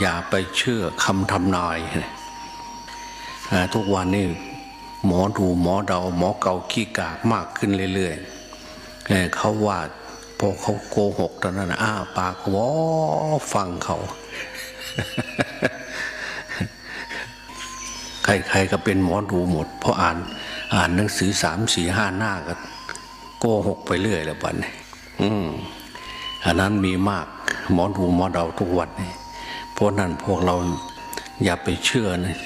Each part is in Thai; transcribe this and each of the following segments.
อย่าไปเชื่อคำทำนายทุกวันนี้หมอดูหมอเดา หมอเกาขี้กากมากขึ้นเรื่อยๆเอ่อเขาว่าพอเขาโกหกตอนนั้นอ้าปากวอฟังเขา ใครๆก็เป็นหมอดูหมดเพราะอ่าน อ่านหนังสือสามสี่ห้าหน้าก็โกหกไปเรื่อยแล้วบัดนี้อืมอันนั้นมีมากหมอดูหมอเดาทุกวันนี้ เพราะนั้นพวกเราอย่าไปเชื่อนะ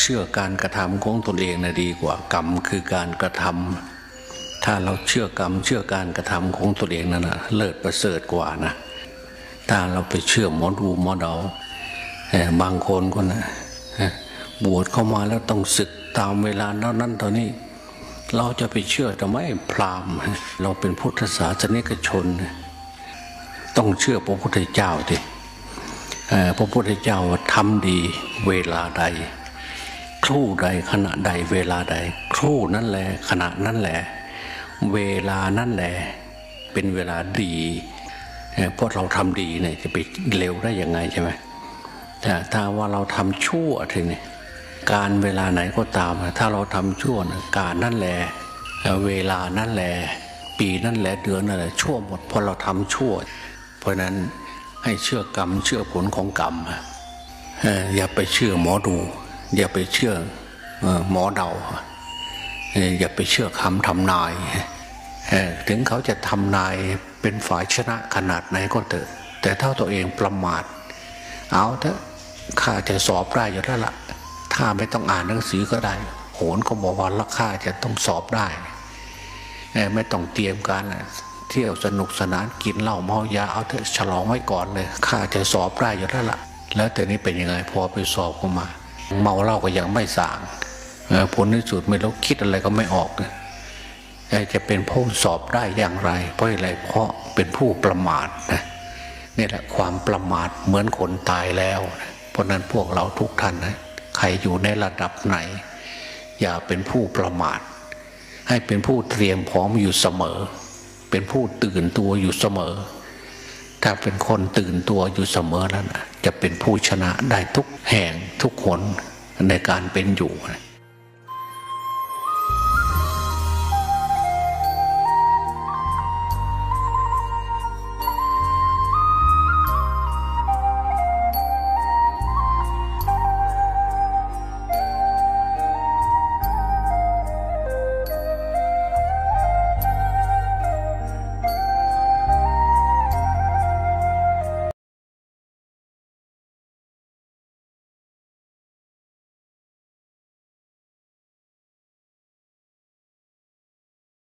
เชื่อการกระทำของตนเองนะดีกว่า กรรมคือการกระทำถ้าเราเชื่อกรรมเชื่อการกระทำของตนเองนั่นนะเลิศประเสริฐกว่านะถ้าเราไปเชื่อหมอดูหมอเดาเอ่อบางคนก็นะเอ่อบวชเข้ามาแล้วต้องศึกตามเวลานั้นนั้นตอนนี้ เราจะไปเชื่อทำไมพราหมณ์ เราเป็นพุทธศาสนิกชน ต้องเชื่อพระพุทธเจ้าดิเอ่ พระพุทธเจ้าว่าทำดีเวลาใด ครู่ใดขณะใดเวลาใด ครู่นั่นแหละขณะนั่นแหละ เวลานั่นแหละเป็นเวลาดีเพราะเราทำดีเนี่ยจะไปเร็วได้ยังไงใช่ไหมแต่ถ้าว่าเราทำชั่วทีนี้การเวลาไหนก็ตาม ถ้าเราทำชั่วนะการนั่นแหละเวลานั่นแหละปีนั่นแหละเดือนนั่นแหละชั่วหมดเพราะเราทำชั่ว เพราะฉะนั้น ให้เชื่อกรรม เชื่อผลของกรรมอย่าไปเชื่อหมอดู อย่าไปเชื่อหมอเดา อย่าไปเชื่อคำทำนายถึงเขาจะทำนายเป็นฝ่ายชนะขนาดไหนก็เถอะ แต่ถ้าตัวเองประมาท เอาเถอะข้าจะสอบได้อยู่แล้วล่ะ ถ้าไม่ต้องอ่านหนังสือก็ได้ โหนก็บอกว่าละข้าจะต้องสอบได้ ไม่ต้องเตรียมการนะ เที่ยวสนุกสนานกินเหล้าเมายาเอาเถอะฉลองไว้ก่อนเลยข้าจะสอบได้อยู่แล้วล่ะ แล้วแต่นี้เป็นยังไงพอไปสอบก็มา เมาเหล้าก็ยังไม่สางผลที่สุดไม่รู้คิดอะไรก็ไม่ออกจะเป็นผู้สอบได้อย่างไร เพราะอะไรเพราะเป็นผู้ประมาทนะนี่แหละความประมาทเหมือนคนตายแล้ว เพราะนั้นพวกเราทุกท่านนะใครอยู่ในระดับไหน อย่าเป็นผู้ประมาท ให้เป็นผู้เตรียมพร้อมอยู่เสมอ เป็นผู้ตื่นตัวอยู่เสมอ ถ้าเป็นคนตื่นตัวอยู่เสมอแล้วนะจะเป็นผู้ชนะได้ทุกแห่งทุกคนในการเป็นอยู่นะ